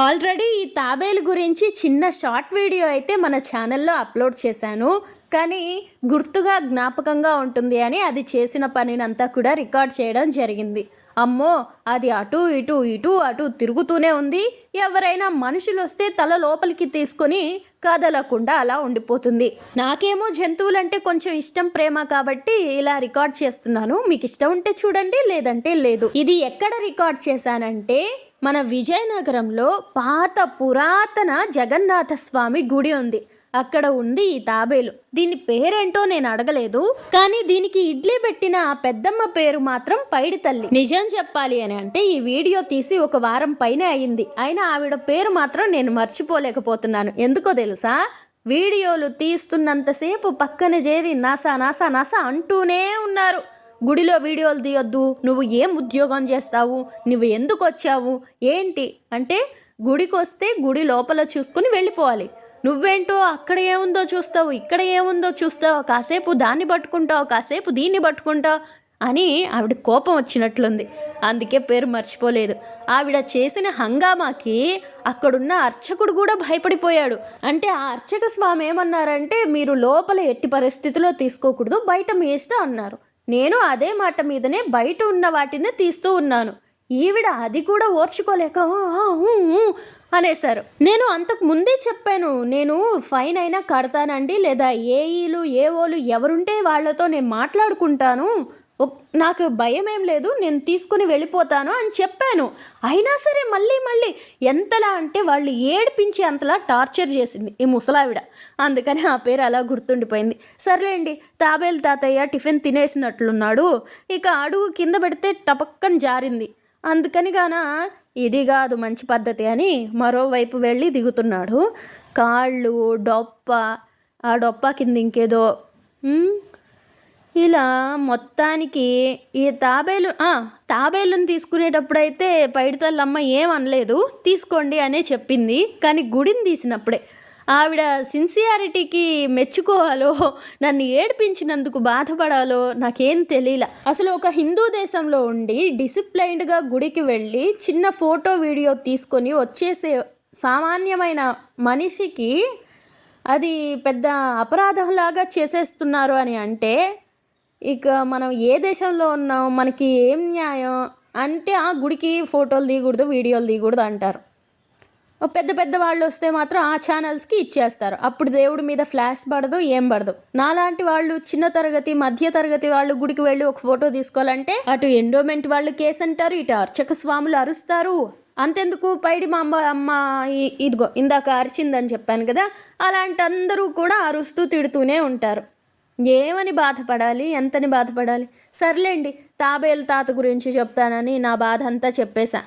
Already ఈ తాబేలు గురించి చిన్న షార్ట్ వీడియో అయితే మన ఛానల్లో అప్లోడ్ చేశాను. కానీ గుర్తుగా జ్ఞాపకంగా ఉంటుంది అని అది చేసిన పనినంతా కూడా రికార్డ్ చేయడం జరిగింది. అమ్మో అది అటు ఇటు ఇటు అటు తిరుగుతూనే ఉంది. ఎవరైనా మనుషులు వస్తే తల లోపలికి తీసుకొని కదలకుండా అలా ఉండిపోతుంది. నాకేమో జంతువులంటే కొంచెం ఇష్టం ప్రేమ కాబట్టి ఇలా రికార్డ్ చేస్తున్నాను. మీకు ఇష్టం ఉంటే చూడండి లేదంటే లేదు. ఇది ఎక్కడ రికార్డ్ చేశానంటే మన విజయనగరంలో పాత పురాతన జగన్నాథ స్వామి గుడి ఉంది. అక్కడ ఉంది ఈ తాబేలు. దీని పేరేంటో నేను అడగలేదు కానీ దీనికి ఇడ్లీ పెట్టిన ఆ పెద్దమ్మ పేరు మాత్రం పైడి తల్లి. నిజం చెప్పాలి అని అంటే ఈ వీడియో తీసి ఒక వారం పైనే అయింది. అయినా ఆవిడ పేరు మాత్రం నేను మర్చిపోలేకపోతున్నాను. ఎందుకో తెలుసా? వీడియోలు తీస్తున్నంతసేపు పక్కన చేరి నాసా నాసా నాసా అంటూనే ఉన్నారు. గుడిలో వీడియోలు తీయొద్దు నువ్వు ఏం ఉద్యోగం చేస్తావు నువ్వు ఎందుకు వచ్చావు ఏంటి? అంటే గుడికి వస్తే గుడి లోపల చూసుకుని వెళ్ళిపోవాలి. నువ్వేంటో అక్కడ ఏముందో చూస్తావు ఇక్కడ ఏముందో చూస్తావు కాసేపు దాన్ని పట్టుకుంటావు కాసేపు దీన్ని పట్టుకుంటావు అని ఆవిడ కోపం వచ్చినట్లుంది. అందుకే పేరు మర్చిపోలేదు. ఆవిడ చేసిన హంగామాకి అక్కడున్న అర్చకుడు కూడా భయపడిపోయాడు. అంటే ఆ అర్చక స్వామి ఏమన్నారంటే మీరు లోపల ఎట్టి పరిస్థితిలో తీసుకోకూడదు బయట మీ ఇష్టం అన్నారు. నేను అదే మాట మీదనే బయట ఉన్న వాటిని తీస్తూ ఉన్నాను. ఈవిడ అది కూడా ఓర్చుకోలేక అనేసారు నేను అంతకు ముందే చెప్పాను నేను ఫైన్ అయినా కడతానండి లేదా ఏఈలు ఏఓలు ఎవరుంటే వాళ్ళతో నేను మాట్లాడుకుంటాను. నాకు భయం ఏం లేదు నేను తీసుకుని వెళ్ళిపోతాను అని చెప్పాను. అయినా సరే మళ్ళీ మళ్ళీ ఎంతలా అంటే వాళ్ళు ఏడిపించి అంతలా టార్చర్ చేసింది ఈ ముసలావిడ. అందుకని ఆ పేరు అలా గుర్తుండిపోయింది. సర్లేండి తాబేలు తాతయ్య టిఫిన్ తినేసినట్లున్నాడు ఇక అడుగు కింద పెడితే టపక్కని జారింది. అందుకని గాన ఇది కాదు మంచి పద్ధతి అని మరోవైపు వెళ్ళి దిగుతున్నాడు. కాళ్ళు డొప్ప ఆ డొప్ప కింద ఇంకేదో ఇలా మొత్తానికి ఈ తాబేలు తాబేలుని తీసుకునేటప్పుడైతే పైడితల్లమ్మ ఏం అనలేదు తీసుకోండి అనే చెప్పింది. కానీ గుడిని తీసినప్పుడే ఆవిడ సిన్సియారిటీకి మెచ్చుకోవాలో నన్ను ఏడిపించినందుకు బాధపడాలో నాకేం తెలియల. అసలు ఒక హిందూ దేశంలో ఉండి డిసిప్లైన్డ్గా గుడికి వెళ్ళి చిన్న ఫోటో వీడియో తీసుకొని వచ్చేసే సామాన్యమైన మనిషికి అది పెద్ద అపరాధంలాగా చేసేస్తున్నారు అని అంటే ఇక మనం ఏ దేశంలో ఉన్నాం మనకి ఏం న్యాయం అంటే ఆ గుడికి ఫోటోలు తీయకూడదు వీడియోలు తీయకూడదు అంటారు. పెద్ద పెద్ద వాళ్ళు వస్తే మాత్రం ఆ ఛానల్స్కి ఇచ్చేస్తారు. అప్పుడు దేవుడి మీద ఫ్లాష్ పడదు ఏం పడదు. నాలాంటి వాళ్ళు చిన్న తరగతి మధ్య తరగతి వాళ్ళు గుడికి వెళ్ళి ఒక ఫోటో తీసుకోవాలంటే అటు ఎండోమెంట్ వాళ్ళు కేసు అంటారు ఇటు అర్చక స్వాములు అరుస్తారు. అంతెందుకు? పైడి మా అమ్మ అమ్మ ఇదిగో ఇందాక అరిచిందని చెప్పాను కదా అలాంటి అందరూ కూడా అరుస్తూ తిడుతూనే ఉంటారు. ఏమని బాధపడాలి? ఎంతని బాధపడాలి? సర్లేండి తాబేలు తాత గురించి చెప్తానని నా బాధ అంతా చెప్పేశా.